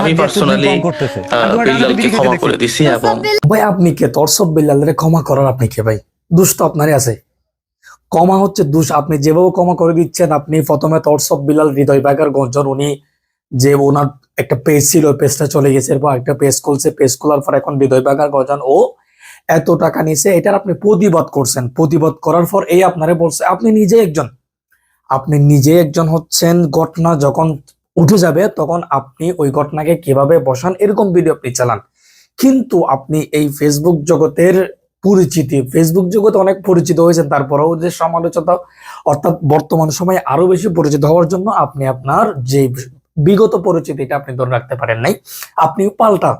আমি পার্সোনালি বিল্লালকে ক্ষমা করে দিছি এবং ভাই আপনি কে? তরসব বিল্লালরে ক্ষমা করার আপনি কে ভাই? দুষ্ট আপনারই আছে। ক্ষমা হচ্ছে দুষ আপনি যেভাবে ক্ষমা করে দিচ্ছেন আপনি প্রথমে তরসব বিলাল হৃদয় বাগার গঞ্জন উনি যে ওনার একটা পেজ ছিল পেজটা চলে গেছে। এরপর একটা পেজ খুলছে। পেজ খোলার পর এখন হৃদয় বাগার গঞ্জন ও এত টাকা নিছে এটার আপনি প্রতিবাদ করছেন। প্রতিবাদ করার পর এই আপনারে বলছে আপনি নিজে একজন। আপনি নিজে একজন হচ্ছেন ঘটনা যখন উঠে যাবে, তখন আপনি ওই ঘটনাকে কীভাবে বসান এরকম ভিডিও আপনি চালান। কিন্তু আপনি এই ফেসবুক জগতের পরিচিতি ফেসবুক জগতে অনেক পরিচিত হয়েছেন, তারপরেও যে সমালোচনা অর্থাৎ বর্তমান সময়ে আরও বেশি পরিচিত হওয়ার জন্য আপনি আপনার যে বিগত পরিচিতিটা আপনি ধরে রাখতে পারেন নাই আপনি পাল্টা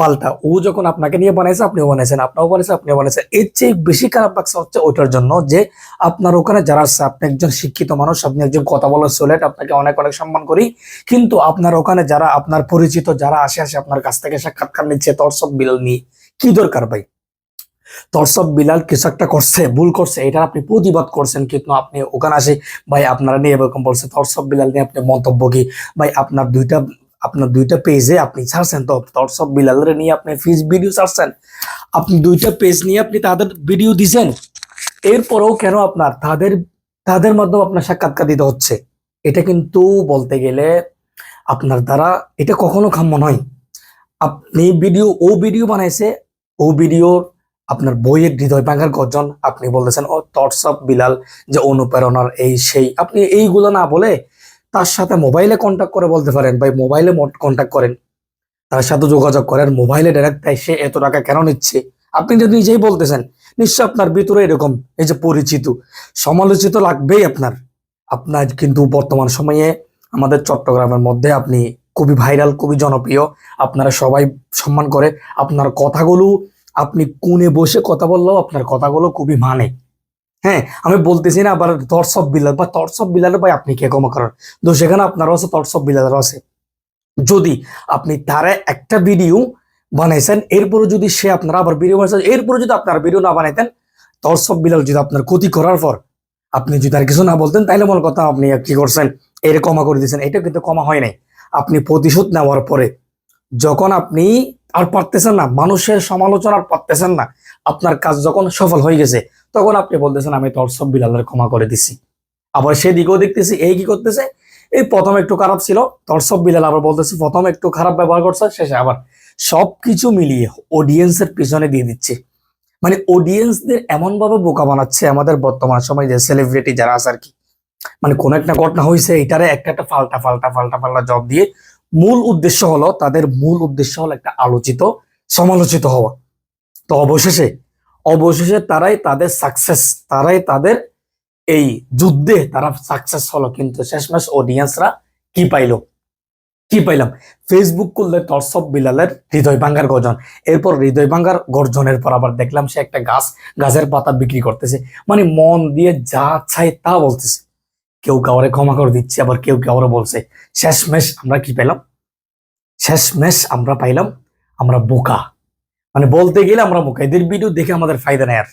পাল্টা। ও যখন আপনাকে নিয়ে বানাইছে, আপনিও বানাইছেন। আপনাও বানাইছে আপনিও বানাইছেন। এর চেয়ে বেশি খারাপ লাগছে হচ্ছে ওইটার জন্য যে আপনার ওখানে যারা আছে, আপনি একজন শিক্ষিত মানুষ, আপনি একজন কথা বলার সোলেট, আপনাকে অনেক অনেক সম্মান করি। কিন্তু আপনার ওখানে যারা, আপনার পরিচিত যারা আসে আসে, আপনার কাছ থেকে সাক্ষাৎকার নিচ্ছে তরসব বিলাল নিয়ে। কি দরকার ভাই? তরসব বিলাল কিছু একটা করছে, ভুল করছে, এটা আপনি প্রতিবাদ করছেন কিন্তু আপনি ওখানে আসে, ভাই, আপনারা নিয়ে এরকম বলছে তরসব বিলাল নিয়ে আপনি মন্তব্য কি? ভাই, আপনার দুইটা আপনার দুইটা পেজে আপনি ছাড়ছেন। তো তরসব বিলালের নিয়ে আপনি ফিজ ভিডিও ছাড়ছেন। আপনি দুইটা পেজ নিয়ে আপনি তাদের ভিডিও দিছেন। এরপরেও কেন আপনার তাদের তাদের মাধ্যমে আপনার সাক্ষাৎকার দিতে হচ্ছে? এটা কিন্তু বলতে গেলে আপনার দ্বারা এটা কখনো কাম্য নয়। আপনি ভিডিও ও ভিডিও বানাইছে, ও ভিডিওর আপনার বইয়ের হৃদয় ভাঙার গর্জন। আপনি বলতেছেন, ও থটস অফ বিলাল যে অনুপ্রেরণার এই সেই। আপনি এইগুলো না বলে তার সাথে মোবাইলে কন্ট্যাক্ট করে বলতে পারেন, ভাই মোবাইলে কন্ট্যাক্ট করেন, তার সাথে যোগাযোগ করেন মোবাইলে ডাইরেক্ট তাই সে এত টাকা কেন নিচ্ছে? আপনি যদি নিজেই বলতেছেন নিশ্চয় আপনার ভিতরে এরকম, এই যে পরিচিত, সমালোচিত লাগবেই আপনার। আপনার কিন্তু বর্তমান সময়ে আমাদের চট্টগ্রামের মধ্যে আপনি খুবই ভাইরাল খুবই জনপ্রিয়, আপনারা সবাই সম্মান করে, আপনার কথাগুলো আপনি কোণে বসে কথা বললেও আপনার কথাগুলো খুবই মানে। হ্যাঁ আমি বলতেছি না আবার তরসব বিলাল বা তরসব বিলালের ভাই আপনি কে ক্ষমা করেন? তো সেখানে আপনারও আছে তরসব বিলালেরও আছে। যদি আপনি তারা একটা ভিডিও বানাইছেন এরপরে যদি সে আপনারা আবার ভিডিও বানাইছেন এরপরে যদি আপনার ভিডিও না বানাইতেন তরসব বিলাল যদি আপনার ক্ষতি করার পর আপনি যদি আর কিছু না বলতেন তাহলে মনে কথা আপনি কি করছেন, এর ক্ষমা করে দিয়েছেন। এটা কিন্তু ক্ষমা হয় নাই। আপনি প্রতিশোধ নেওয়ার পরে যখন আপনি আর পারতেছেন না, মানুষের সমালোচনা আর পারতেছেন না আপনার কাজ যখন সফল হয়ে গেছে, তখন আপনি বলতেছেন, আমি তরসব বিলালের ক্ষমা করে দিছি। আবার সেদিকেও দেখতেছি, এই কি করতেছে? এই প্রথম একটু খারাপ ছিল তরসব বিলাল আবার বলতেছে, প্রথম একটু খারাপ ব্যবহার করছে, শেষে আবার সবকিছু মিলিয়ে অডিয়েন্সের পিছনে দিয়ে দিচ্ছে। মানে অডিয়েন্সদের এমন ভাবে বোকা বানাচ্ছে আমাদের বর্তমান সময় যে সেলিব্রিটি যারা আছে আর কি। মানে কোন একটা ঘটনা হয়েছে এটারে একটা একটা ফাল্টা ফাল্টা ফাল্টা ফাল্টা জব দিয়ে মূল উদ্দেশ্য হলো, তাদের মূল উদ্দেশ্য হলো একটা আলোচিত, সমালোচিত হওয়া। তো অবশেষে অবশেষে তারাই তাদের সাকসেস তারাই তাদের এই যুদ্ধে তারা সাকসেস হলো। কিন্তু শেষমেশ অডিয়েন্সরা কি পাইলো? কি পাইলাম? ফেসবুক করলে টর্সব বিলালের হৃদয় ভাঙ্গার গর্জন। এরপর হৃদয় ভাঙ্গার গর্জনের পর আবার দেখলাম সে একটা গাছ, গাছের পাতা বিক্রি করতেছে। মানে মন দিয়ে যা চাই তা বলতেছে। কেউ কাউরে ক্ষমা করে দিচ্ছে, আবার কেউ কাউরে বলছে। শেষমেশ আমরা কি পেলাম শেষমেশ আমরা পাইলাম, আমরা বোকা। মানে বলতে গেলে আমরা মুকাইদের ভিডিও দেখে আমাদের ফায়দা নেয় আর।